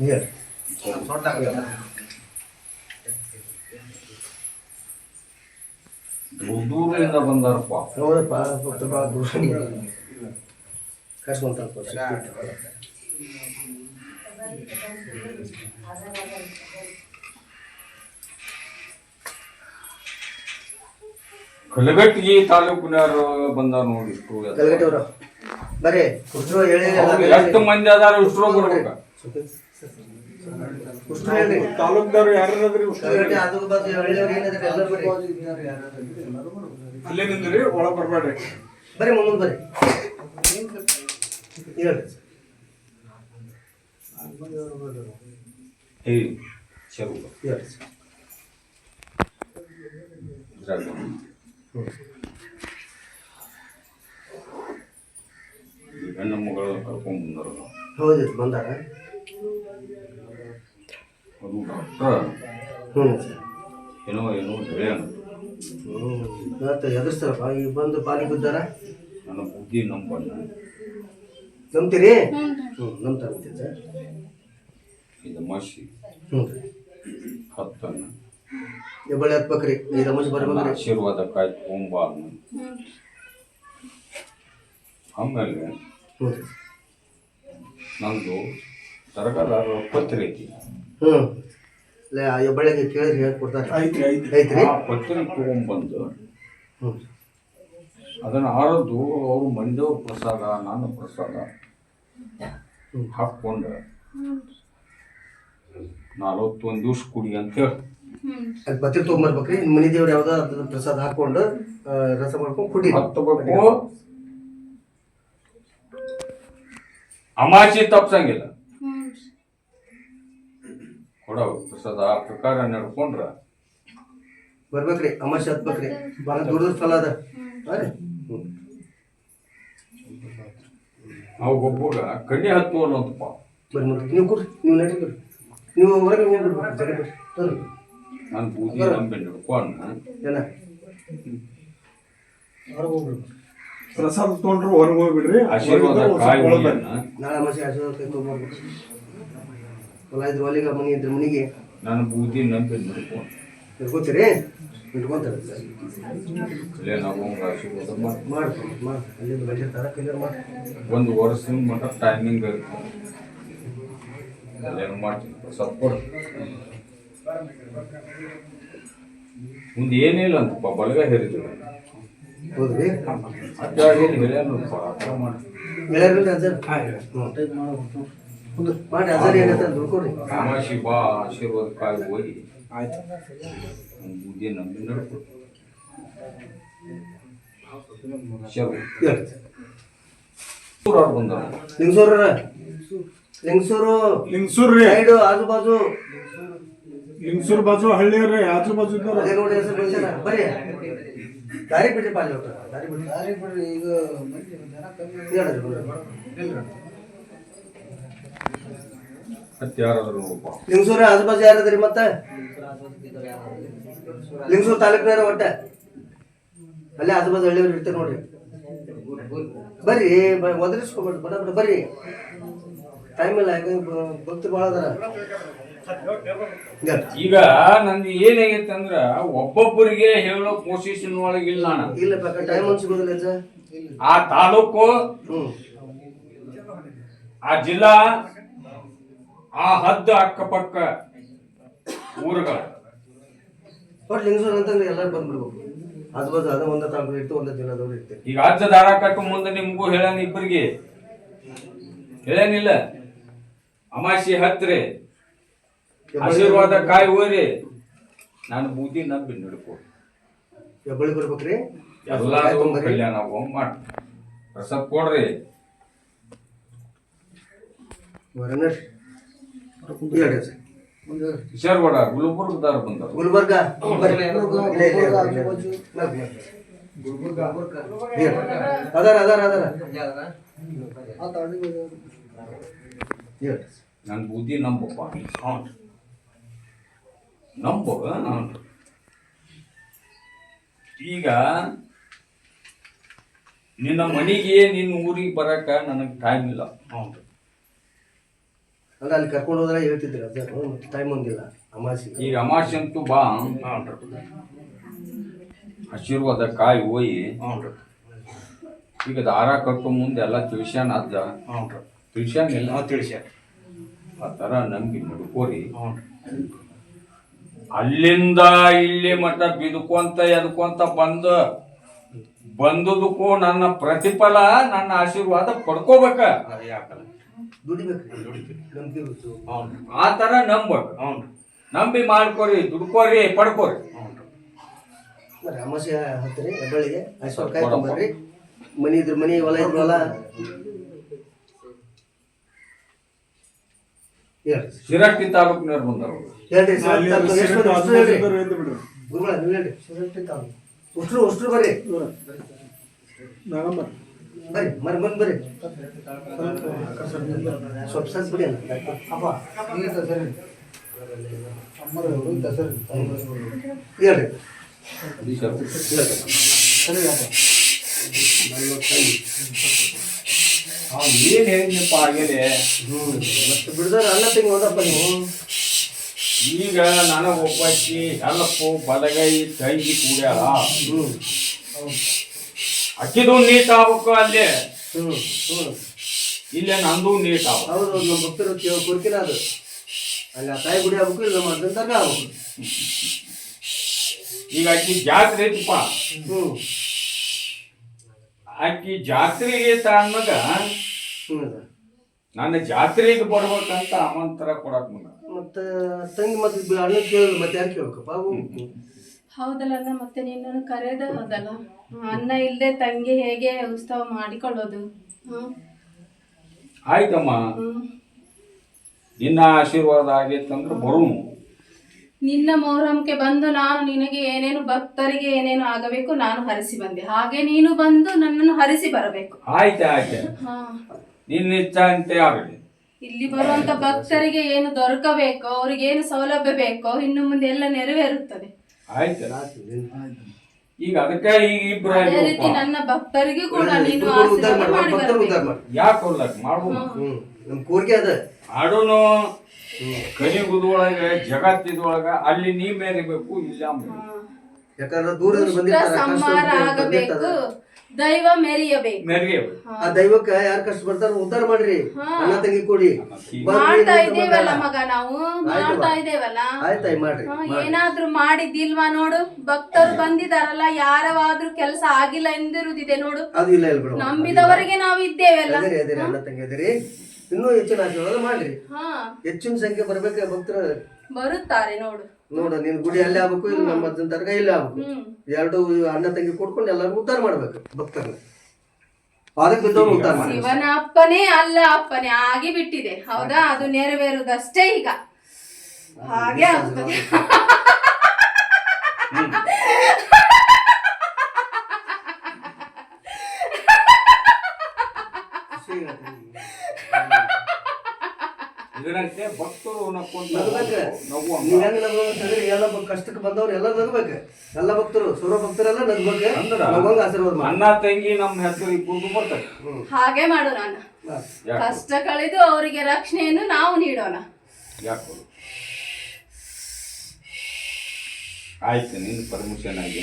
ಹೇಳಿ ದೂರದಿಂದ ಬಂದಾರಪ್ಪ ಹೌದಪ್ಪ ಭಕ್ತ ಭಾಳ ದೂರ ಕರ್ಸ್ಕೊಂತ ಕಲಗಟ್ಟಿಗೆ ತಾಲೂಕಿನವರು ಬಂದಾರ ನೋಡಿ ಇಷ್ಟು ಎಲ್ಲ. ಅವರು ಬರೀ. ಎಷ್ಟು ಮಂದಿ ಅದಾರ ಇಷ್ಟು ಬರ್ಬೇಕ. ತಾಲೂಕ್ದವ್ರು ಬರ್ರಿ ಅಲ್ಲೇ ನಿಂದ್ರಿ ಒಳ ಬರ್ಬೇಡ್ರಿ. ಬರ್ರಿ ಮುಂದೆ ಬರ್ರಿ. ಹೇಳ್ರಿ ಹೇಳಿ ಶರು. ಹೇಳ್ರಿ ಹೆಣ್ಣು ಮಗಳು ಕರ್ಕೊಂಡ್ ಬಂದರು. ಹೌದು ಬಂದಾರ. ಅದು ಡಾಕ್ಟರ್ ಸರ್ ಏನೋ ಏನೋ ಹೇಳ್ಯಾನ ಹ್ಞೂ ಮತ್ತೆ ಎದುರಿಸ್ತಾರಪ್ಪ ಈಗ ಬಂದು ಪಾಲಿ ಬಿದ್ದಾರ ನನ್ನ ಬುದ್ಧಿ ನಂಬಣ್ಣ ನಂಬ್ತೀರಿ ಹ್ಞೂ ನಂಬ್ತಾರೆ ಸರ್ ಇದು ಮಸಿ ಹ್ಞೂ ರೀ ಹತ್ತನ್ನ ಹೆಬ್ಬಳ್ಳಿ ಹತ್ಬೇಕ್ರಿ ಈ ರಮೇಶ್ ಬರ್ಬೇಕು ಆಶೀರ್ವಾದ ಕಾಯ್ ತೊಗೊಂಬ ಅನ್ನ. ಆಮೇಲೆ ಹ್ಞೂ ರೀ ನಂದು ಸರ್ಕಾರ ಪತ್ರಿ ಐತಿ ಹ್ಞೂ ಇಲ್ಲ ಹೆಬ್ಬಳ್ಳಿಗೆ ಕೇಳಿದ್ರೆ ಹೇಳ್ಕೊಡ್ತಾರೆ. ಐತ್ರಿ ಐತ್ರಿ. ಐತ್ರಿ? ಆ ಪತ್ರಿ ತಗೊಂಡ್ಬಂದು ಹ್ಞೂ ಅದನ್ನ ಆರದ್ದು ಅವರು ಮಂದೇವ್ರ ಪ್ರಸಾದ ನಾನು ಪ್ರಸಾದ ಹ್ಮ್. ಹಾಕ್ಕೊಂಡು ನಲವತ್ತೊಂದು ದಿವ್ಸ ಕುಡಿ ಅಂತ ಹೇಳಿ. ಅಲ್ಲಿ ಪತ್ರಿಕೆ ತೊಗೊಂಬರ್ಬೇಕ್ರಿ. ನಿಮ್ಮ ಮನೆ ದೇವ್ರು ಯಾವ್ದೋ ಅದ್ರ ಪ್ರಸಾದ ಹಾಕೊಂಡು ರಸ ಮಾಡ್ಕೊಂಡು ಕುಡಿ ಹತ್ತಬೇಕು ಅಮಾಸಿ ತಪ್ಸಂಗಿಲ್ಲ. ಕೊಡೋ ಪ್ರಸಾದ ಆ ಪ್ರಕಾರ ನಡ್ಕೊಂಡ್ರ. ಬರ್ಬೇಕ್ರಿ ಅಮಾಶೆ ಹತ್ಬೇಕ್ರಿ. ಭಾಳ ದೂರದ ಸ್ಥಳ ಅದ. ಹಾಂ ರೀ ಹ್ಞೂ ಅವು ಒಬ್ಬಗ ಕಣ್ಣಿ ಹತ್ತುವಲ್ಲ ಅಂತಪ್ಪ ಬರ್ರಿ ಮತ್ತೆ ನೀವು ಕೊಡ್ರಿ ನೀವು ನಡೀರಿ ನೀವು ಹೊರಗೆ ನೀವು ಬಿಡ್ಬೇಕು ತರ್ರಿ ನಾನು ಬೂದಿ ನಂಬಿ ನಡ್ಕೊಂಡು ಏನ? ಪ್ರಸಾದ ತೊಗೊಂಡ್ರು ಹೊರಗೆ ಹೋಗ್ಬಿಡ್ರಿ. ಆಶೀರ್ವಾದ ಕಾಯಿ ನಾಳೆ ಅಮಾಶೆ ಆಶೀರ್ವಾದ ಕೈ ಹೊಲ ಇದ್ರೆ ಹೊಲಿಗೆ ಮನೆ ಇದ್ರೆ ಮನೆಗೆ. ನಾನು ಬೂದಿ ನಂಬಿ ಆಶೀರ್ವಾದ ಮಾಡಿ ಕ್ಲಿಯರ್ ಒಂದು ವರ್ಷದ ಮಟ್ಟ ಟೈಮಿಂಗ್ ಮಾಡ್ತೀನಿ ಸಪೋರ್ಟ್. ಮುಂದೆ ಏನಿಲ್ಲ ಅಂತಪ್ಪ ಬಲಗ ಹೇರಿದ್ರು. ಹೌದ್ರಿ? ಹೇಳ್ಯಾನಪ್ಪ ಥರ ಮಾಡಿ ಹ್ಞೂ ಮಾಡಿ ಅಜರ್ ಏನಂತ ದುಡ್ಕೊಡ್ರಿ ಅಮಾಶಿ ಬಾ ಆಶೀರ್ವಾದಕ್ಕಾಗಿ ಹೋಗಿ. ಆಯ್ತು ಒಂದು ಬುದ್ಧಿ ನಂಬಿ ನಡ್ಕೊಡು. ಶರು ಹೇಳ್ರಿ ಊರವ್ರು ಬಂದಾರ ಲಿಂಗಸೂರ್ ರೀ. ಸೈಡು ಆಜು ಬಾಜು. ಲಿಂಗಸೂರ್ ಬಾಜು ಹಳ್ಳಿಯವ್ರಿ ಆಜು ಬಾಜು ಅದೇ ನೋಡಿ ಹೆಸರು. ಬರ್ರಿ. ದಾರಿ ಬಿಡ್ರಿ ಪಾಲಿ ದಾರಿ ಬಿಡ್ರಿ. ದಾರಿ ಬಿಡ್ರಿ ಈಗ ಹೇಳ್ರಿ. ಮತ್ತೆ ಯಾರಾದ್ರು ನೋಡಪ್ಪ ಲಿಂಗಸೂರ ಆಜುಬಾಜು ಯಾರದ್ರಿ ಮತ್ತೆ? ಲಿಂಗಸೂರು ತಾಲೂಕಿನಾರ ಒಟ್ಟ? ಅಲ್ಲೇ ಆಜುಬಾಜು ಹಳ್ಳಿಯವ್ರು ಇರ್ತಾರೆ ನೋಡ್ರಿ ಬರ್ರಿ ಬ- ಒದರಿಸ್ಕೊಬೇಡ್ರಿ ಬಡ ಬಡ ಬರ್ರಿ. ಟೈಮ್ ಇಲ್ಲ ಯಾಕಂದ್ರೆ ಗೊತ್ತು ಭಕ್ತರು ಭಾಳ ಅದಾರ. ಈಗ ನಂದು ಏನಾಗೈತೆ ಅಂದ್ರ ಒಬ್ಬೊಬ್ಬರಿಗೆ ಹೇಳೋ ಪೊಸಿಷನ್ ಒಳಗೆ ನಾನು. ಇಲ್ಲ ಪಕ್ಕ ಟೈಮ್ ಸಿಗೋದಿಲ್ಲ ಆ ತಾಲೂಕು ಹ್ಞೂ ಆ ಜಿಲ್ಲಾ ಆ ಹದ್ದು ಅಕ್ಕಪಕ್ಕ ಊರುಗಳ. ಬಟ್ ಲಿಂಗಸೂರು ಅಂತಂದ್ರೆ ಎಲ್ಲರೂ ಬಂದ್ಬಿಡ್ಬೇಕು. ಆಜು ಬಾಜು ಅದ ಒಂದ ತಾಲೂಕು ಇರ್ತು ಒಂದ ಜಿಲ್ಲಾದವ್ರು ಇರ್ತೀವಿ. ಈಗ ಅಜ್ಜ ದಾರ ಕಟ್ಟು ಮುಂದೆ ನಿಮ್ಗೂ ಹೇಳಾನ ಇಬ್ಬರಿಗೆ ಹೇಳೇನಿಲ್ಲ? ಅಮಾಸಿ ಹತ್ರಿ ಆಶೀರ್ವಾದ ಕಾಯಿ ಹೋರಿ ನಾನು ಬೂದಿ ನಂಬಿ ನಡ್ಕೋ. ಹೆಬ್ಬಳ್ಳಿ ಬರ್ಬೇಕ್ರಿ. ಎಲ್ಲಾರು ಕಲ್ಯಾಣ ಮಾಡಿ. ಪ್ರಸಾದ್ ಕೊಡ್ರಿ. ವರನರ್. ವಿಚಾರವಾಡ ಗುಲ್ಬರ್ಗದಾರ ಬಂದಾರ ಗುಲ್ಬರ್ಗ. ಅದಾರ ಅದಾರ ಅದಾರ. ನನ್ನ ಬುದ್ಧಿ ನಂಬಪ್ಪ. ನಂಬ. ಈಗ ನಿನ್ನ ಮನೆಗೆ ನಿನ್ನ ಊರಿಗೆ ಬರಕ ನನಗೆ ಟೈಮ್ ಇಲ್ಲ. ಹೌದು. ಅಂದ್ರೆ ಅಲ್ಲಿ ಕರ್ಕೊಂಡು ಹೋದ್ರೆ ಹೇಳ್ತಿದ್ರು ಅದು. ಮತ್ತೆ ಟೈಮ್ ಒಂದಿಲ್ಲ ಅಮಾಸಿ. ಈಗ ಅಮಾಸಿ ಅಂತೂ ಬಾ. ಆಶೀರ್ವಾದ ಕಾಯಿ ಹೋಯಿ. ಈಗ ದಾರ ಕಟ್ಟು ಮುಂದೆ ಎಲ್ಲ ತಿಳಿಸ್ಯಾನ ಅಜ್ಜ ತಿಳಿಸ್ಯಾನ ಇಲ್ಲ? ತಿಳಿಸ್ಯಾನ ಆ ಥರ ನಂಬಿ ನಡ್ಕೋರಿ. ಅಲ್ಲಿಂದ ಇಲ್ಲಿ ಮಠ ಬಿದ್ಕೊಂತ ಎದ್ಕೊಂತ ಬಂದ ಬಂದದಕ್ಕೂ ನನ್ನ ಪ್ರತಿಫಲ ನನ್ನ ಆಶೀರ್ವಾದ ಪಡ್ಕೋಬೇಕ. ಯಾಕಲ್ಲ ದುಡಿಬೇಕು ನಂಬಿಕೆ ಇರುತ್ತೆ. ಆ ಥರ ನಂಬೇಕು ಹ್ಞೂ ನಂಬಿ ಮಾಡ್ಕೋರಿ ದುಡ್ಕೋರಿ ಪಡ್ಕೋರಿ. మరి ಅಮಾಸೆ ಹತ್ತಿರಿ ಹೆಬ್ಬಳ್ಳಿಗೆ. ಐಶ್ವರ್ಯ ಕಾಯಿ ಮನಿ ಇದ್ರ ಮನಿ ಹೊಲ ಇದ್ರಲ್ಲ. ಹೇಳ್ರಿ. ಶಿರಟ್ಟಿ ತಾಲೂಕಿನವ್ರು ಬಂದವರು ಹೇಳ್ರಿ ಗುರುಗಳ ನೀವು ಹೇಳ್ರಿ. ಉಷ್ಟ್ರು ಉಷ್ಟ್ರು ಬರ್ರಿ. ಬರ್ರಿ ಮರ್ ಬಂದ್ ಬರ್ರಿ ಸ್ವಲ್ಪ ಸ್ವಲ್ಪ ಬಿಡಿ ಅಲ್ಲ ಹೇಳ್ರಿ. ಸರಿ ಏನ್ ಹೇಳಿದ್ನಪ್ಪ ಆಗೇನೆ ಮತ್ತೆ ಬಿಡ್ದಾರ ಅನ್ನ ತಿಂಗ್ ಹೋದಪ್ಪ ನೀವು. ಈಗ ನಾನು ಒಬ್ಬಾಕಿ ಹೆಲ್ಲಪ್ಪು ಬಲಗೈ ತಂಗಿ ಕೂಡ್ಯಾರ ಅಕ್ಕಿದು ನೀಟ್ ಆಗ್ಬೇಕು ಅಲ್ಲಿ. ಹ್ಮ್ ಹ್ಮ್. ಇಲ್ಲೇ ನಂದು ನೀಟ್ ಆಗ್ಬೇಕು. ಹೌದು ನಮ್ಮ ಭಕ್ತರು ಕೇಳೋ ಕೋರಿಕೆನ ಅದು. ಅಲ್ಲಿ ಆ ತಾಯಿ ಗುಡಿ ಆಗ್ಬೇಕು ಇಲ್ಲ ನಮ್ಮ ಅಜ್ಜನ ತರ್ಕ ಆಗ್ಬೇಕು. ಈಗ ಅಕ್ಕಿ ಜಾತ್ರೆ ಐತಿಪ್ಪ. ಹ್ಮ್. ಜಾತ್ರೆ ಜಾತ್ರೆಗೆ ತಣ್ಣಗ ಹ್ಮ್. ಅದ. ನನ್ನ ಜಾತ್ರೆಗೆ ಬರ್ಬೇಕಂತ ಆಮಂತ್ರ ಕೊಡಕ್ ಮಗ ಮತ್ತೆ ತಂಗಿ ಮತ್ತೆ ಅಣ್ಣ ಕೇಳಿದ್ರು ಮತ್ತೆ ಯಾರು ಕೇಳ್ಬೇಕಪ್ಪ? ಅವು ಹೌದಲ್ಲ ಅಣ್ಣ, ಮತ್ತೆ ನಿನ್ನನ್ನು ಕರೆದ ಹೌದಲ್ಲ? ಅನ್ನ ಇಲ್ಲದೆ ತಂಗಿ ಹೇಗೆ ಉತ್ಸವ ಮಾಡಿಕೊಳ್ಳೋದು? ಹ್ಮ್. ಆಯ್ತಮ್ಮ. ನಿನ್ನ ಆಶೀರ್ವಾದ ಆಗಿತ್ತಂದ್ರೆ ಬರುನು. ನಿನ್ನ ಮೊಹರಂಗೆ ಬಂದು ನಾನು ನಿನಗೆ ಏನೇನು ಭಕ್ತರಿಗೆ ಏನೇನು ಆಗಬೇಕು ನಾನು ಹರಿಸಿ ಬಂದೆ. ಹಾಗೆ ನೀನು ಬಂದು ನನ್ನನ್ನು ಹರಿಸಿ ಬರಬೇಕು. ಆಯ್ತು ಆಯ್ತು. ಹಾ. ನಿನ್ನ ಇಚ್ಛ ಅಂತ ಆಗಲಿ. ಇಲ್ಲಿ ಬರುವಂತ ಭಕ್ತರಿಗೆ ಏನು ದೊರಕಬೇಕೋ ಅವ್ರಿಗೆ ಏನು ಸೌಲಭ್ಯ ಬೇಕೋ ಇನ್ನು ಮುಂದೆ ಎಲ್ಲ ನೆರವೇರುತ್ತದೆ. ಆಯ್ತು. ಈಗ ಅದಕ್ಕೆ ಈಗ ಇಬ್ಬರು ಅದೇ ರೀತಿ ನನ್ನ ಭಕ್ತರಿಗೂ ಕೂಡ ನೀನು ಉದ್ದಾರ ಆಶೀರ್ವಾದ ಮಾಡಿ ಮಾಡಿ ಭಕ್ತರು ಉದ್ಧಾರ ಬರಬೇಕು ಮಾಡಿ. ಯಾಕೆ ಕೊಡ್ಲಕ್ ಮಾಡ್ಬೋದು? ಹ್ಮ್. ನಮ್ಮ ಕೋರಿಕೆ ಅದ. ಆಡೋನು ಕಲಿಗುದೊಳಗ ಜಗತ್ತಿದೊಳಗ ಅಲ್ಲಿ ನೀ ಮೇರಿಬೇಕು ಇಲ್ಲ. ಯಾಕಂದ್ರೆ ದೂರದಿಂದ ಬಂದಿರ್ತಾರೆ ಸಂಹಾರ ಬಂದಿರ್ತಾರೆ. ಆಗಬೇಕು. ದೈವ ಮೆರೆಯಬೇಕು ಆ ದೈವಕ್ಕ ಯಾರು ಕಷ್ಟ ಬರ್ತಾರ ಉದ್ಧಾರ ಮಾಡ್ರಿ. ಅನ್ನ ತಂಗಿ ಕೊಡಿ ಮಾಡ್ತಾ ಇದೇವಲ್ಲ ಮಗ ನಾವು? ಮಾಡ್ತಾ ಇದೇವಲ್ಲ ಆಯ್ತಾಯ್ ಮಾಡ್ರಿ. ಏನಾದ್ರೂ ಮಾಡಿದ್ದಿಲ್ವಾ ನೋಡು? ಭಕ್ತರು ಬಂದಿದಾರಲ್ಲ ಯಾರವಾದ್ರೂ ಕೆಲಸ ಆಗಿಲ್ಲ ಎಂದಿರುದಿದೆ ನೋಡು. ಅದು ಇಲ್ಲ ಇಲ್ಲ ಬಿಡು. ನಂಬಿದವರಿಗೆ ನಾವು ಇದ್ದೇವಲ್ಲ ಅದಿರಿ ಅದಿರಿ ಅಣ್ಣ ತಂಗಿ ಅದಿರಿ ಇನ್ನೂ ಹೆಚ್ಚಿನ ಆಶೀರ್ವಾದ ಮಾಡ್ರಿ. ಹಾ. ಹೆಚ್ಚಿನ ಸಂಖ್ಯೆ ಬರ್ಬೇಕು ಭಕ್ತರು ಬರುತ್ತಾರೆ ನೋಡು. ನೋಡು ನಿನ್ ಗುಡಿ ಅಲ್ಲೇ ಆಗ್ಬೇಕು ಇಲ್ಲ ನಮ್ಮ ಅಜ್ಜನ ತರ್ಗ ಇಲ್ಲೇ ಆಗ್ಬೇಕು. ಹ್ಮ್. ಎರಡು ಅಣ್ಣ ತಂಗಿ ಕೊಡ್ಕೊಂಡು ಎಲ್ಲರೂ ಉದ್ಧಾರ ಮಾಡ್ಬೇಕು ಭಕ್ತರನ್ನ. ಅದಕ್ಕೆ ಬಿದ್ದವ್ರು ಉದ್ಧಾರ ಮಾಡಿ. ಶಿವನ ಅಪ್ಪನೇ ಅಲ್ಲ ಅಪ್ಪನೇ ಆಗಿ ಬಿಟ್ಟಿದೆ. ಹೌದಾ? ಅದು ನೆರವೇರುದಷ್ಟೇ ಈಗ. ಹಾಗೆ ಆಗುತ್ತದೆ ಇದರಂತೆ ಭಕ್ತರು ನಕ್ಕೊಂತ ನಗ್ಬೇಕು. ಎಲ್ಲ ಕಷ್ಟಕ್ಕೆ ಬಂದವ್ರು ಎಲ್ಲ ನಗ್ಬೇಕು. ಎಲ್ಲ ಭಕ್ತರು ಸರ್ವ ಭಕ್ತರೆಲ್ಲ ನಗ್ಬೇಕು. ಅಂದ್ರ ಆಶೀರ್ವಾದ ಅಣ್ಣ ತಂಗಿ ನಮ್ಮ ಹೆಸರು ಇಬ್ಬರು ಬರ್ತದೆ. ಹಾಗೆ ಮಾಡೋಣ ನಾನು. ಯಾಕೆ? ಕಷ್ಟ ಕಳೆದು ಅವರಿಗೆ ರಕ್ಷಣೆಯನ್ನು ನಾವು ನೀಡೋಣ. ಯಾಕೆ ಆಯ್ತು ನಿನ್ನ ಪರ್ಮಿಷನ್ ಆಗಿ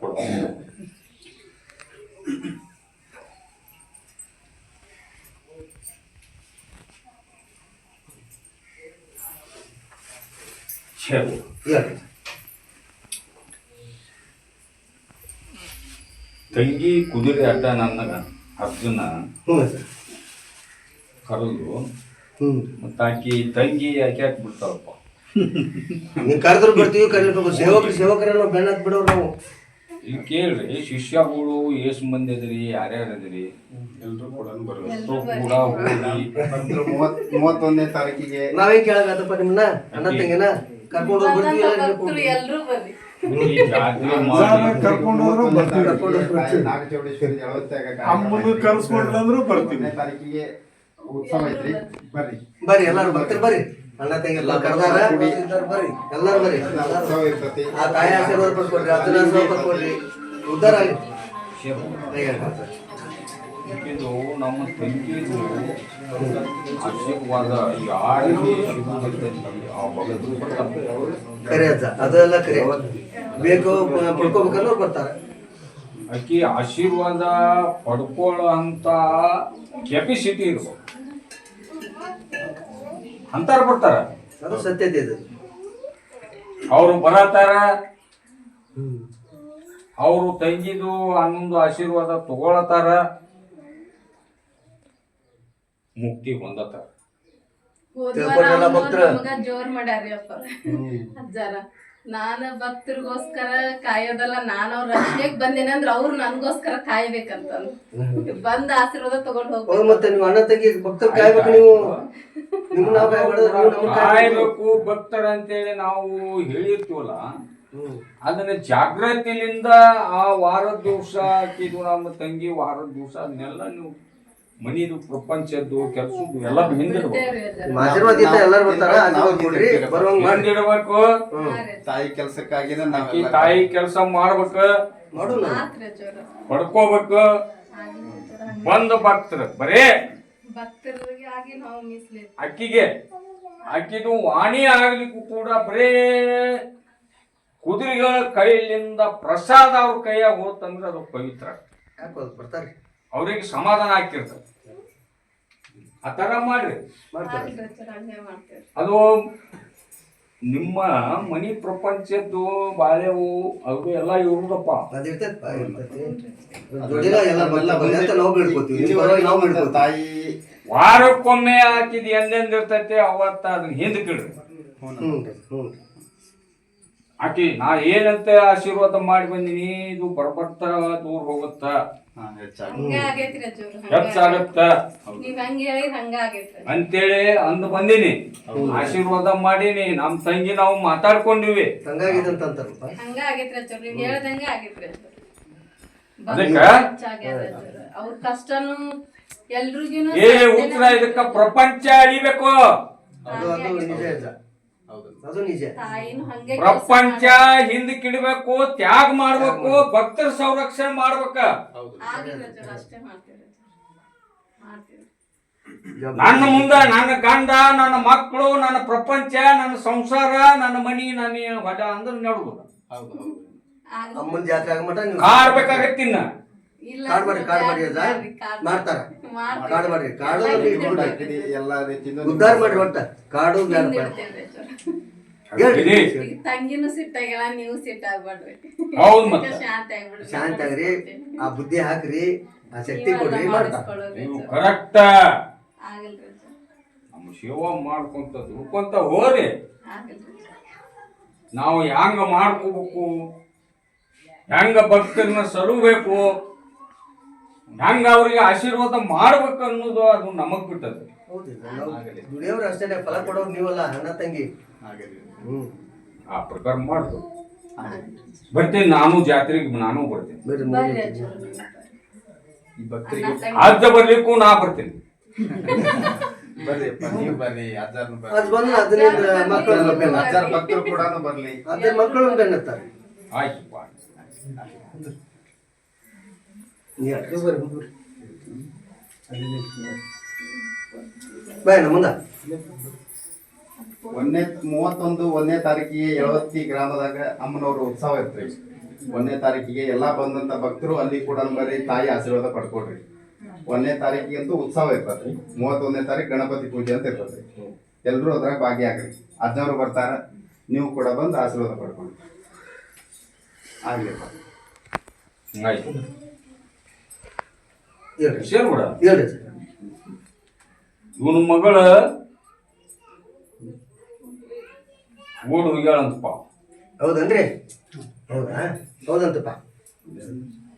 ಕೊಡ್ತೀನಿ. ಹೇಳ್ರಿ. ತಂಗಿ ಕುದುರೆ ಅಡ್ಡ ನನ್ನ ಅರ್ಜುನ. ಹ್ಞೂ ಸರ್. ಕರೆದು ಹ್ಞೂ. ಮತ್ತೆ ಆಕಿ ತಂಗಿ ಯಾಕೆ ಹಾಕಿ ಬಿಡ್ತಾವಪ್ಪ ನೀವ್ ಕರೆದ್ರು ಬರ್ತೀವಿ ಕರೀಬೇಕು ಸೇವಕರು ಸೇವಕರೆಲ್ಲ ಬೆಣ್ಣ ಹತ್ ಬಿಡೋರು ನಾವು. ಇಲ್ಲಿ ಕೇಳ್ರಿ ಶಿಷ್ಯಗಳು ಎಷ್ಟು ಮಂದಿ ಅದರಿ ಯಾರ್ಯಾರು ಇದ್ರಿ ಎಲ್ರು ಕೂಡ ಬರೋದು. ಎಲ್ರೂ ಕೂಡ ಹೋಗಿ ಬಂದ್ರು ಮೂವತ್ ಮೂವತ್ತೊಂದನೇ ತಾರೀಕಿಗೆ. ನಾವೇ ಕೇಳಾಗತ್ತಪ್ಪ ನಿಮ್ಮನ್ನ ಅಣ್ಣ ತಂಗಿನ? ಕರ್ಕೊಂಡು ಹೋಗಿ ಎಲ್ಲರೂ ಬರ್ರಿ. ಕರ್ಕೊಂಡು ಹೋದ್ರು ಬರ್ತೀವಿ ಅಮ್ಮನ ಕರ್ಸ್ಕೊಂಡ್ಲ ಅಂದ್ರೂ ಬರ್ತೀವಿ ತಾರೀಕಿಗೆ ಉತ್ಸವ ಐತ್ರಿ. ಬರ್ರಿ. ಬರ್ರಿ ಎಲ್ಲಾರು ಬರ್ತೀರಿ ಬರ್ರಿ. ಅಣ್ಣ ತಂಗಿ ಕರ್ದಾರ ಬರ್ರಿ. ಎಲ್ಲಾರು ಬರ್ರಿ. ಆ ತಾಯಿ ಆಶೀರ್ವಾದ ಪಡ್ಕೊಡ್ರಿ ಆಶೀರ್ವಾದ ಪಡ್ಕೊಡ್ರಿ ಉದ್ಧಾರ ಆಗಲಿ. ಇದು ನಮ್ಮ ತಂಗಿದು ಆಶೀರ್ವಾದ ಯಾರಿಗೆ ಸಿಗುತ್ತದೆ ಆ. ಕರೆ ಅಜ್ಜ ಅದೆಲ್ಲ ಕರೆ. ಬೇಕು ಪ- ಬರ್ತಾರೆ ಅಕ್ಕಿ ಆಶೀರ್ವಾದ ಪಡ್ಕೊಳ್ಳೋ ಅಂತ ಕೆಪಿಸಿಟಿ ಇರ್ಬೇಕು. ಅಂತಾರ ಬರ್ತಾರ ಅದು ಸತ್ಯತೆ ಇದು. ಅವರು ಬರತಾರ ಅವರು ತಂಗಿದು ಹನ್ನೊಂದು ಆಶೀರ್ವಾದ ತಗೊಳತಾರ ಮುಕ್ತಿ ಹೊಂದತಾರ ಭಕ್ತ್ರ? ಜೋರ್ ಮಾಡ್ಯಾರಿ ಅಪ್ಪ. ಅಜ್ಜಾರ ನಾನ ಭಕ್ತರಿಗೋಸ್ಕರ ಕಾಯೋದಲ್ಲ ನಾನು ಅವ್ರ ರಕ್ಷಣೆಗೆ ಬಂದೇನೆ ಅಂದ್ರೆ ಅವ್ರು ನನ್ಗೋಸ್ಕರ ಕಾಯ್ಬೇಕಂತ ಬಂದ ಆಶೀರ್ವಾದ ತಗೊಂಡ್ ಹೋಗ್ಬೇಕು. ಮತ್ತೆ ನೀವು ಅಣ್ಣ ತಂಗಿ ಭಕ್ತರು ಕಾಯ್ಬೇಕು ನೀವು. ಕಾಯ್ಬೇಕು ಭಕ್ತರ ಅಂತೇಳಿ ನಾವು ಹೇಳಿರ್ತೀವಲ್ಲ? ಅದನ್ನ ಜಾಗೃತಿಲಿಂದ ಆ ವಾರದ ದಿವಸ ಇದು ನಮ್ಮ ತಂಗಿ ವಾರದ ದಿವಸ ಅದನ್ನೆಲ್ಲ ನೀವು ಮನಿದು ಪ್ರಪಂಚದ್ದು ಕೆಲಸದ್ದು ಎಲ್ಲ ಹಿಂದಿಡ್ಬೇಕು ಎಲ್ಲರೂ ಬರ್ತಾರ. ತಾಯಿ ಕೆಲ್ಸಕ್ಕಾಗಿನ ತಾಯಿ ಕೆಲಸ ಮಾಡ್ಬೇಕ. ಪಡ್ಕೋಬೇಕು. ಬಂದು ಭಕ್ತರು ಬರೇ. ಅಕ್ಕಿಗೆ. ಅಕ್ಕಿದು ವಾಣಿ ಆಗ್ಲಿಕ್ಕೂ ಕೂಡ ಬರೇ. ಕುದುರೆಗಳ ಕೈಲಿಂದ ಪ್ರಸಾದ ಅವ್ರ ಕೈಯಾಗ ಹೋತಂದ್ರೆ ಅದು ಪವಿತ್ರ. ಯಾಕೆ ಬರ್ತಾರೆ? ಅವ್ರಿಗೆ ಸಮಾಧಾನ ಆಗ್ತಿರ್ತದೆ. ಆ ಥರ ಮಾಡ್ರಿ. ಅದು ನಿಮ್ಮ ಮನಿ ಪ್ರಪಂಚದ್ದು ಬಾಳೆವು ಅದು ಎಲ್ಲ ಇರುದಪ್ಪ. ಅದ್ ಇರ್ತೈತ್. ಪಾ, ಇರ್ತೈತಿ. ಜೋಡಿನ ಎಲ್ಲ ಬರ್ತಾರೆ ಅಂತ ನೀವು ಬರೋವಾಗ ನಾವು ತಾಯಿ ವಾರಕ್ಕೊಮ್ಮೆ ಹಾಕಿದ್ ಎಂದೆಂದಿರ್ತೈತೆ ಅವತ್ತ ಅದನ್ನ ಹಿಂದ್ ಕಿಡ್ರಿ ಹ್ಞೂ ಹ್ಞೂ ಆಕಿ ನಾ ಏನಂತ ಆಶೀರ್ವಾದ ಮಾಡಿ ಬಂದಿನಿ ಇದು ಬರ್ಬರ್ತಾ ದೂರ ಹೋಗುತ್ತ? ಹೆಚ್ಚಾಗತ್ತ. ಅಂತೇಳಿ ಅಂದ್ ಬಂದಿನಿ. ಆಶೀರ್ವಾದ ಮಾಡೀನಿ. ನಮ್ ತಂಗಿ ನಾವು ಮಾತಾಡ್ಕೊಂಡಿವಿ. ಏ ಉತ್ತರ ಇದಕ್ಕ ಪ್ರಪಂಚ ಅಳಿಬೇಕು. ಅದು ನಿಜ ಅಜ್ಜ ಹೌದು. ಅದು ನಿಜ. ತಾಯಿನೂ ಹಂಗೆ ಕೆಲ್ಸ ಪ್ರಪಂಚ ಮಾಡ್ಯಾಳ. ಹಿಂದ್ ತ್ಯಾಗ ಮಾಡ್ಬೇಕು ಭಕ್ತರ ಸಂರಕ್ಷಣೆ ಮಾಡ್ಬೇಕ. ಹೌದು. ಆಗ್ಲಿ ಅಜ್ಜಾರ, ಅಷ್ಟೇ ಮಾಡ್ತೀವಿ ಅಜ್ಜಾರ. ಮಾಡ್ತೀವಿ. ನನ್ನ ಮುಂದ ನನ್ನ ಗಂಡ ನನ್ನ ಮಕ್ಕಳು ನನ್ನ ಪ್ರಪಂಚ ನನ್ನ ಸಂಸಾರ ನನ್ನ ಮನಿ ನನ್ನ ಹೊಡ ಅಂದ್ರೆ ನೋಡ್ಬೋದು ಹೌದು ಹೌದು. ಆಗ್ಲಿ. ಅಮ್ಮನ ಜಾತ್ರೆ ಆಗ ಮಟ ನೀವು ಕಾಡ್ಬೇಕಾಗತ್ತಿನ್ನ ಇಲ್ಲ ಕಾಡ್ ಕಾಡು ಕಾಡ್ ಮಾಡ್ತಾರ. ಕಾಡು ಕಾಡ್ ಎಲ್ಲ ರೀತಿಯಿಂದ ಮಾಡ್ರಿ ಒಟ್ಟ. ಕಾಡು ತಂಗಿನೂ ಸಿಟ್ಟಾಗ್ಯಾಳ ನೀವು ಸಿಟ್ಟಾಗ್ಬೇಡ್ರಿ ಹೌದ್ ಮತ್ತೆ. ಶಾಂತಿ ಆಗ್ಬಿಡ್ರಿ. ಶಾಂತ ಆಗ್ರಿ. ಆ ಬುದ್ಧಿ ಹಾಕ್ರಿ ಆ ಶಕ್ತಿ ಕೊಡ್ರಿ ಮಾಡ್ತಾರ. ನೀವು ಕರೆಕ್ಟ್. ಆಗಲ್ರಿ ಅಜ್ಜಾರ. ನಮ್ಮ ಸೇವಾ ಮಾಡ್ಕೊಂತ ದುಡ್ಕೊಂತ ಹೋರಿ ನಾವು ಹ್ಯಾಂಗ ಮಾಡ್ಕೋಬೇಕು? ಹೆಂಗ ಭಕ್ತರನ್ನ ಸಲುಬೇಕು? ಹೆಂಗ ಅವ್ರಿಗೆ ಆಶೀರ್ವಾದ ಮಾಡ್ಬೇಕು ಅನ್ನೋದು ಅದು ನಮಗ್ ಬಿಟ್ಟದ ನಾವು ಅಷ್ಟೇ ಫಲ ಕೊಡೋರು ನೀವಲ್ಲ ಅಣ್ಣ ತಂಗಿ. ಹ್ಮ್. ಆ ಪ್ರಕಾರ ಮಾಡ್ತು ಬರ್ತೀನಿ ನಾನು ಜಾತ್ರೆಗೆ ನಾನು ಬರ್ತೀನಿ. ಅಜ್ಜ ಬರ್ಲಿಕ್ಕೂ ನಾ ಬರ್ತೇನೆ. ಅದ್ ಬಂದ್ರೆ ಹದಿನೈದು ಮಕ್ಕಳು ಬೆನ್ನ ಅಜ್ಜಾರ್ ಭಕ್ತರು ಕೂಡ ಬರ್ಲಿ. ಅದೇ ಮಕ್ಕಳು ಬೆನ್ನತ್ತಾರೆ ಆಯ್ತು. ಮುಂದೆ. ಒಂದನೇ ಮೂವತ್ತೊಂದು ಒಂದನೇ ತಾರೀಕಿಗೆ ಯಳವತ್ತಿ ಗ್ರಾಮದಾಗ ಅಮ್ಮನವ್ರ ಉತ್ಸವ ಇರ್ತ್ರಿ ಒಂದನೇ ತಾರೀಕಿಗೆ ಎಲ್ಲಾ ಬಂದಂತ ಭಕ್ತರು ಅಲ್ಲಿ ಕೂಡ ಬರ್ರಿ ತಾಯಿ ಆಶೀರ್ವಾದ ಪಡ್ಕೊಡ್ರಿ ಒಂದನೇ ತಾರೀಕಿಗಂತೂ ಉತ್ಸವ ಇರ್ತದ್ರಿ. ಮೂವತ್ತೊಂದನೇ ತಾರೀಕು ಗಣಪತಿ ಪೂಜೆ ಅಂತ ಇರ್ತದ್ರಿ. ಎಲ್ಲರೂ ಅದ್ರಾಗ ಭಾಗಿಯಾಗ್ರಿ. ಅಜ್ಜವ್ರು ಬರ್ತಾರ ನೀವು ಕೂಡ ಬಂದು ಆಶೀರ್ವಾದ ಪಡ್ಕೊಂಡ್ರಿ ಆಗ್ಲಿ. ಆಯ್ತು. ಹೇಳ್ರಿ. ಸೇರ್ಬಿಡ ಹೇಳ್ರಿ ಇವನ ಮಗಳ ಓಡ್ ಹೋಗ್ಯಾಳಂತಪ್ಪ ಹೌದನ್ರಿ? ಹೌದಾ? ಹೌದಂತಪ್ಪ.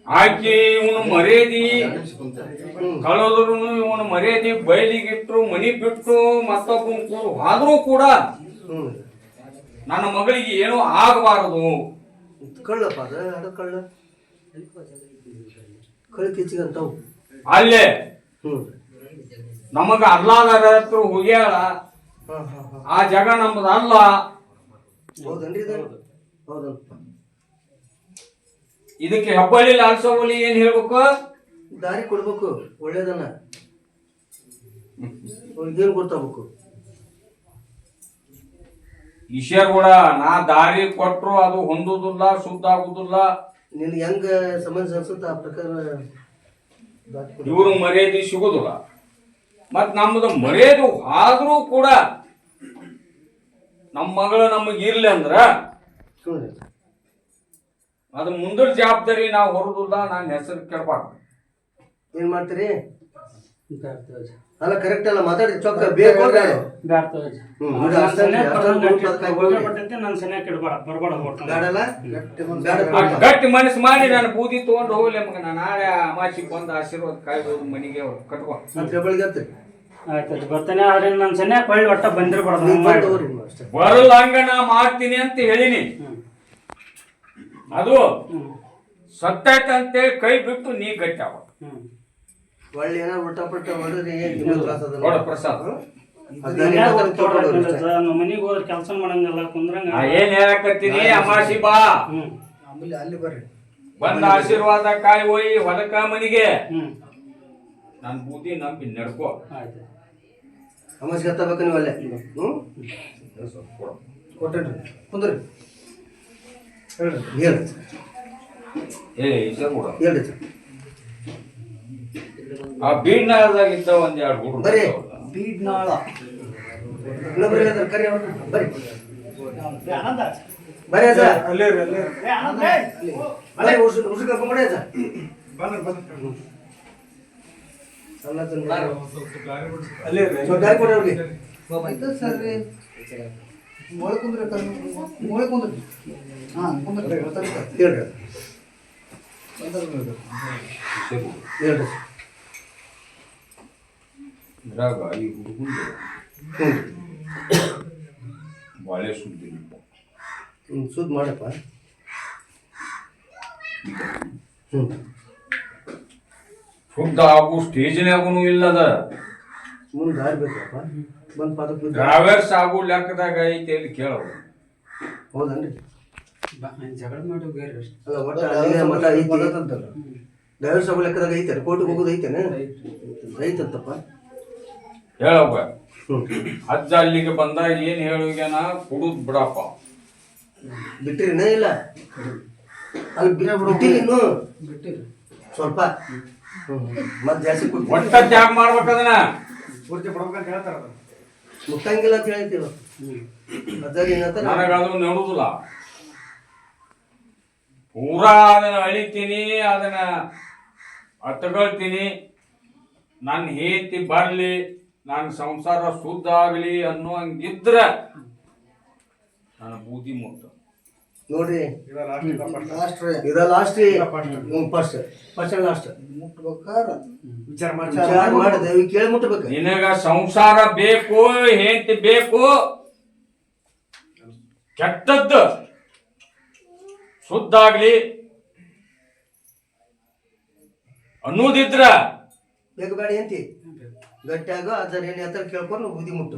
ಆಕಿ ಇವನು ಮರ್ಯಾದಿ ಕಳೆದ್ರು ಇವನು ಮರ್ಯಾದಿ ಬಯಲಿಗಿಟ್ರು ಮನಿ ಬಿಟ್ಟು ಮತ್ತೊಬ್ಬ ಆದ್ರೂ ಕೂಡ ನನ್ನ ಮಗಳಿಗೆ ಏನೂ ಆಗಬಾರದು. ಕಳ್ಳಪ್ಪ ಅದ ಅದು ಕಳ್ಳ. ಕಳ್ಳ ಕಿಚ್ಚಿಗಂತವು. ಅಲ್ಲೇ. ನಮಗ ಅಲ್ಲಾದರ ಹತ್ರ ಹೋಗ್ಯಾಳ. ಆ ಜಾಗ ನಮ್ದು ಅಲ್ಲ. ಹೌದನ್ರಿ ಇದು? ಹೌದನ್ ಇದಕ್ಕೆ ಹೆಬ್ಬಳ್ಳಿ ಲಾಲ್ಸೋಲಿ ಏನ್ ಹೇಳ್ಬೇಕು? ದಾರಿ ಕೊಡ್ಬೇಕು ಒಳ್ಳೇದನ್ನ. ಅವ್ರಿಗೇನು ಗೊತ್ತಾಗ್ಬೇಕು? ಈಶ್ವರ್ ಕೂಡ ನಾ ದಾರಿ ಕೊಟ್ಟರು ಅದು ಹೊಂದುದಿಲ್ಲ ಶುದ್ಧ ಆಗುದಿಲ್ಲ. ನಿನ್ಗೆ ಹೆಂಗ ಸಮಸ್ಯೆ ಅನ್ಸುತ್ತ ಆ ಪ್ರಕಾರ. ಇವ್ರ ಮರ್ಯಾದೆ ಸಿಗೋದಿಲ್ಲ. ಮತ್ತು ನಮ್ದು ಮರ್ಯಾದೆ ಆದರೂ ಕೂಡ ನಮ್ಮ ಮಗಳು ನಮಗೆ ಇರ್ಲಿ ಅಂದ್ರೆ. ಅದು ಮುಂದಿನ ಜವಾಬ್ದಾರಿ ನಾವು ಹೊರದಿಲ್ಲ ನಾನು ಹೆಸರು ಕೇಳಬಾರ್ದು. ಏನು ಮಾಡ್ತೀರಿ? ಅಲ್ಲ ಕರೆಕ್ಟ್ ಅಲ್ಲ ಮಾತಾಡಿ ಚೊಕ್ಕ ಬೇಕು ಅಂದ್ರೆ ಗಟ್ಟಿ ಮನಸ್ಸು ಮಾಡಿ ನಾನು ಬೂದಿ ತಗೊಂಡು ಹೋಗ್ಲಿ ನಾನು ನಾಳೆ ಮಾಚಿಗೆ ಬಂದು ಆಶೀರ್ವಾದ ಕಾಯ್ದು ಮನೆಗೆ ಅವ್ರು ಆಯ್ತು ಬರ್ತಾನೆ ಆದ್ರೆ ನನ್ನ ಸನ್ಯಾಕ್ ಹೊಳ್ಳಿ ಒಟ್ಟ ಬಂದಿರಬಾರ್ದು ಬರಲ್ಲ ಹಂಗ ನಾ ಮಾಡ್ತೀನಿ ಅಂತ ಹೇಳಿನಿ. ಅದು ಸತ್ತಾಯ್ತಂತೇಳಿ ಕೈ ಬಿಟ್ಟು ನೀ ಗಟ್ಟಿ ಅವ್ ಹ್ಮ್. ಒಳ್ಳೆ ಏನೋ ಉಲ್ಟಾ ಪಲ್ಟಾ ಮಾಡಿದ್ರೆ ಏನ್ ನೋಡ ಪ್ರಸಾದ್. ನಮ್ಮ ಮನೆಗೆ ಹೋದ್ರೆ ಕೆಲಸ ಮಾಡಂಗಲ್ಲ ಕುಂದ್ರಂಗ ನಾ ಏನ್ ಹೇಳಕತ್ತೀನಿ? ಅಮಾಸಿ ಬಾ ಹ್ಮ್. ಆಮೇಲೆ ಅಲ್ಲಿ ಬರ್ರಿ. ಬಂದ ಆಶೀರ್ವಾದ ಕಾಯಿ ಹೋಯಿ ಹೊಲಕ ಮನಿಗೆ. ಹ್ಮ್. ನನ್ ಬೂದಿ ನಂಬಿ ನಡ್ಕೋ. ಆಯ್ತು. ಅಮಾಸಿಗೆ ಹತ್ತಬೇಕು ನೀವು ಅಲ್ಲೇ. ಹ್ಮ್? ಕೊಟ್ಟೇನ್ರಿ. ಕುಂದ್ರಿ. ಹೇಳ್ರಿ. ಹೇಳ್ರಿ. ಏ ಈಶ್ವರ್ ಕೂಡ. ಹೇಳ್ರಿ ಸರ್. ಆ ಬೀಡ್ನಾಳದಾಗಿದ್ದ ಒಂದ್ ಎರಡು ಹುಡುಗ ಬೀಡ್ನಾಳ. ಇನ್ನೊಬ್ರು ಹೇಳಿದ್ರು ಕರಿ ಅವ್ರನ್ನ ಸರ್ ಅಲ್ಲೇ ಅಲ್ಲೇ. ಬರ್ರಿ ಉಸು ಉಸು ಕರ್ಕೊಂಡ್ ಬರ್ರಿ ಸರ್ ಬನ್ರಿ ಬನ್ರಿ. ಅಲ್ಲ ತಂದು ಅಲ್ಲೇ ರೀ ಸ್ವಲ್ಪ ಗಾಳಿ ಕೊಡ್ರಿ ಅವ್ರಿಗೆ. ಹೇಳ್ರಿ. ಹೇಳ್ರಿ. ಇದ್ರಾಗ ಈ ಹುಡುಗಂದು ಹ್ಞೂ ಬಾಳೆ ಸುದ್ದಿ ಇಲ್ಲ. ಹ್ಞೂ ಸುದ್ದಿ ಮಾಡಪ್ಪ ಹ್ಞೂ ಶುದ್ಧ ಆಗು ಸ್ಟೇಜ್ನಾಗೂ ಇಲ್ಲದ ಮುಂದೆ ದಾರಿ ಬೇಕಪ್ಪ ಬಂದು ಪಾದಕ್ಕೆ ಟ್ರಾವೆಲ್ಸ್ ಆಗು ಲೆಕ್ಕದಾಗ ಐತೆ ಇಲ್ಲಿ ಕೇಳೋದು ಹೌದನ್ರಿ ಜಗಳ ಮಾಡೋ ಬೇರೆ ಅಲ್ಲ ಒಟ್ಟು ಅಲ್ಲಿಗೆ ಮಠ ಐತಿ ಡೈವರ್ಸ್ ಆಗೋ ಲೆಕ್ಕದಾಗ ಐತೆ ಕೋರ್ಟಿಗೆ ಹೋಗೋದು ಐತೇನೆ ಐತಂತಪ್ಪ ಹ್ಞೂ ಅಜ್ಜ ಅಲ್ಲಿಗೆ ಬಂದಾಗ ಏನ್ ಹೇಳುಗೇನ? ಕುಡುದ್ ಬಿಡಪ್ಪ. ಬಿಟ್ಟಿರಿನ ಇಲ್ಲ. ಅಲ್ಲಿ ಬಿಟ್ಟಿರಿ ಇನ್ನು. ಸ್ವಲ್ಪ ಮತ್ತೆ ಜಾಸ್ತಿ ಒಟ್ಟ ತ್ಯಾಗ ಮಾಡ್ಬೇಕದನ್ನ. ಪೂರ್ತಿ ಬಿಡ್ಬೇಕಂತ ಹೇಳ್ತಾರ ಅದು. ಮುಟ್ಟಂಗಿಲ್ಲ ಅಂತ ಹೇಳ್ತೀವಿ. ನನಗದು ನೋಡುದಿಲ್ಲ. ಪೂರಾ ಅದನ್ನ ಅಳಿತೀನಿ ಅದನ್ನ ತಗೊಳ್ತೀನಿ ನನ್ನ ಹೇತಿ ಬರ್ಲಿ. ನನ್ನ ಸಂಸಾರ ಶುದ್ಧ ಆಗಲಿ ಅನ್ನೋ ಹಂಗಿದ್ರ ನನ್ನ ಬೂದಿ ಮುಟ್ಟ ನೋಡ್ರಿ. ಇದ ಲಾಸ್ಟ್ ರೀ. ಫಸ್ಟ್ ಫಸ್ಟ್ ಲಾಸ್ಟ್ ವಿಚಾರ ಮಾಡಿ. ವಿಚಾರ ಮಾಡಿದೆ ಇವ್ ಕೇಳಿ ಮುಟ್ಬೇಕು. ನಿನಗ ಸಂಸಾರ ಬೇಕು ಹೆಂಡತಿ ಬೇಕು ಕೆಟ್ಟದ್ದು ಶುದ್ಧ ಆಗ್ಲಿ ಅನ್ನೋದಿದ್ರ ಬೇಕು ಬೇಡ ಎಂತಿ ಗಟ್ಟಿಯಾಗ ಅದರ ಏನ್ ಹತ್ರ ಕೇಳ್ಕೊಂಡು ಬುದ್ಧಿ ಮುಟ್ಟು.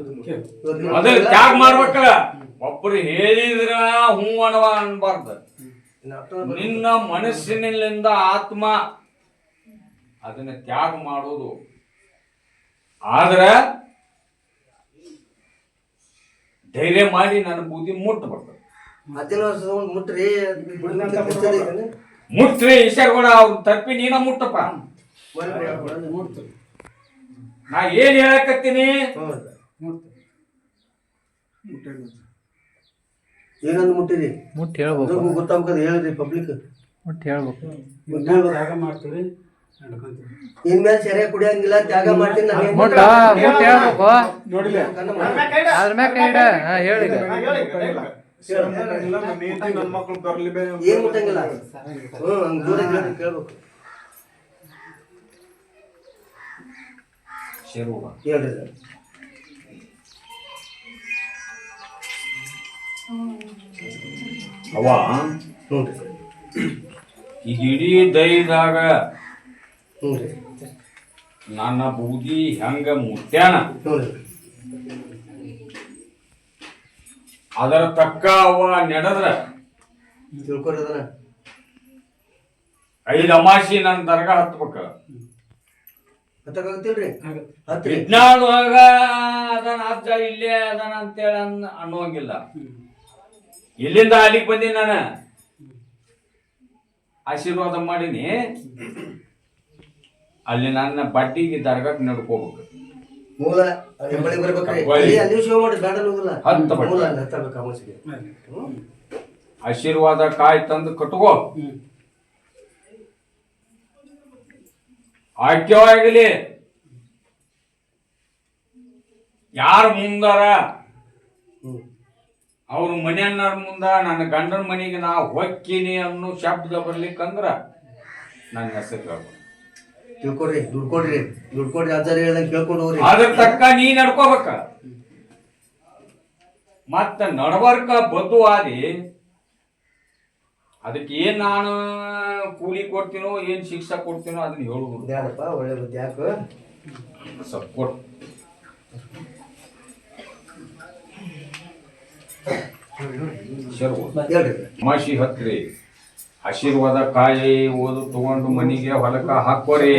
ಮೊದಲು ತ್ಯಾಗ ಮಾಡ್ಬೇಕ ಒಬ್ರು ಹೇಳಿದ್ರ ಹೂ ಅಣವ ಅನ್ಬಾರ್ದು. ನಿನ್ನ ಮನಸ್ಸಿನಿಂದ ಆತ್ಮ ಅದನ್ನ ತ್ಯಾಗ ಮಾಡೋದು. ಆದ್ರ ಧೈರ್ಯ ಮಾಡಿ ನನ್ನ ಬುದ್ಧಿ ತಗೊಂಡ್ ಮುಟ್ರಿ. ಮುಟ್ರಿ ಈಶ್ವರಗೌಡ ಅವ್ರ ತಪ್ಪಿ ನೀನ ಮುಟ್ಟಪ್ಪ. ನಾ ಏನ್ ಹೇಳಕತ್ತೀನಿ. ಏನಂದ್ ಮುಟ್ಟಿರಿ ಮುಟ್ಟಿ ಹೇಳ್ಬೇಕು ಗೊತ್ತಾಗ್ಬೇಕದು ಹೇಳ್ರಿ ಪಬ್ಲಿಕ್ ಮುಟ್ಟಿ ಹೇಳ್ಬೇಕು ತ್ಯಾಗ ಮಾಡ್ತೀವಿ ನಡ್ಕೊಂತೀವಿ ಇನ್ಮೇಲೆ ಸರಿಯಾಗಿ ಕುಡಿಯಂಗಿಲ್ಲ ತ್ಯಾಗ ಮಾಡ್ತೀನಿ ಏನ್ ಮುಟ್ಟ ಮುಟ್ಟಿ ಹೇಳ್ಬೇಕು ನೋಡಿಲ್ಲ ಕಣ್ಣು ಮಾಡಿ. ಅದ್ರ ಮ್ಯಾಗ ಇಡ ಹಾ ಹೇಳಿ ಈಗ. ಏನ್ ಮುಟ್ಟಂಗಿಲ್ಲ ಹ್ಮ್ ಹಂಗ ದೂರ ಇದ್ರೆ ಕೇಳ್ಬೇಕು ಶೇರುವ ಹೇಳ್ರಿ ಸರ್. ಅವ ಹ್ಞೂ ರೀ ಈಗ ಇಡೀ ದೈದಾಗ ಹ್ಞೂ ರೀ ನನ್ನ ಬೂದಿ ಹೆಂಗ ಮುಟ್ಟ್ಯಾನ ಹ್ಞೂ ರೀ ಅದರ ತಕ್ಕ ಅವ ನೆಡದ್ರ? ಅದನ್ನ. ಐದು ಅಮಾಸಿ ನನ್ನ ದರ್ಗಾ ಹತ್ಬೇಕ. ಗೊತ್ತಾಗತ್ತಿಲ್ರಿ ಹತ್ರಿ. ವಿಜ್ಞಾನದೊಳಗ ಅದನ್ನ ಅಜ್ಜ ಇಲ್ಲೇ ಅದನ್ನ ಅಂತೇಳಿ ಅನ್ನ ಅನ್ನೋಂಗಿಲ್ಲ ಇಲ್ಲಿಂದ ಅಲ್ಲಿಗೆ ಬಂದೀನಿ ನಾನು. ಆಶೀರ್ವಾದ ಮಾಡೀನಿ. ಅಲ್ಲಿ ನನ್ನ ಬಟ್ಟಿಗೆ ದರ್ಗಕ್ಕೆ ನಡ್ಕೋಬೇಕು. ಮೂಲ ಹೆಬ್ಬಳ್ಳಿ ಬರ್ಬೇಕ್ರಿ. ಹೆಬ್ಬಳ್ಳಿ. ಅಲ್ಲಿ ಅಲ್ಲಿ ಶಿವ ಮಾಡಿ ಬೇಡ ಅನ್ನೋದಿಲ್ಲ ಹತ್ತು ಮೂಲ ಹತ್ತಬೇಕು ಅಮಾಸಿಗೆ ಆಶೀರ್ವಾದ ಕಾಯಿ ತಂದು ಕಟ್ಕೋ. ಆಕ್ಯವಾಗಲಿ ಯಾರು ಮುಂದಾರ? ಅವ್ರ ಮನೆಯನ್ನರ ಮುಂದ ನನ್ನ ಗಂಡನ ಮನೆಗೆ ನಾ ಹೊಕ್ಕಿನಿ ಅನ್ನೋ ಶಬ್ದ ಬರ್ಲಿಕ್ಕಂದ್ರ ನನ್ನ ಹೆಸರು. ತಿಳ್ಕೊಡ್ರಿ ದುಡ್ಡು ಕೊಡ್ರಿ ದುಡ್ಡು ಕೊಡ್ರಿ ಅಜ್ಜಾರಿ ಹೇಳ್ದಂಗೆ ಕೇಳ್ಕೊಂಡು ಹೋಗ್ರಿ ಅದ್ರ ತಕ್ಕ ನೀ ನಡ್ಕೋಬೇಕ. ಮತ್ತ ನಡಬರ್ಕ ಬದ್ದು ಆದಿ ಅದಕ್ಕೆ ಏನ್ ನಾನು ಕೂಲಿ ಕೊಡ್ತೀನೋ ಏನ್ ಶಿಕ್ಷೆ ಕೊಡ್ತೀನೋ ಅದನ್ನ ಹೇಳುದು. ಯಾರಪ್ಪ ಒಳ್ಳೆ ಬುದ್ಧಿ ಯಾಕ? ಸ್ವಲ್ಪ ಕೊಡು. ಮಾಶಿ ಹತ್ರಿ. ಆಶೀರ್ವಾದ ಕಾಯಿ ಓದು ತಗೊಂಡು ಮನಿಗೆ ಹೊಲಕ ಹಾಕೋರಿ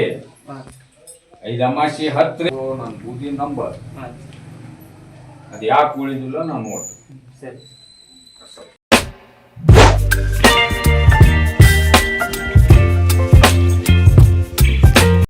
ಐದು ಅಮಾಶಿ ಹತ್ರಿ. ನನ್ನ ಬೂದಿ ನಂಬರ್. ಅದ್ ಯಾಕೆ ಉಳಿದಿಲ್ಲ ನಾನು ನೋಡ್ತೀನಿ. ಸರಿ.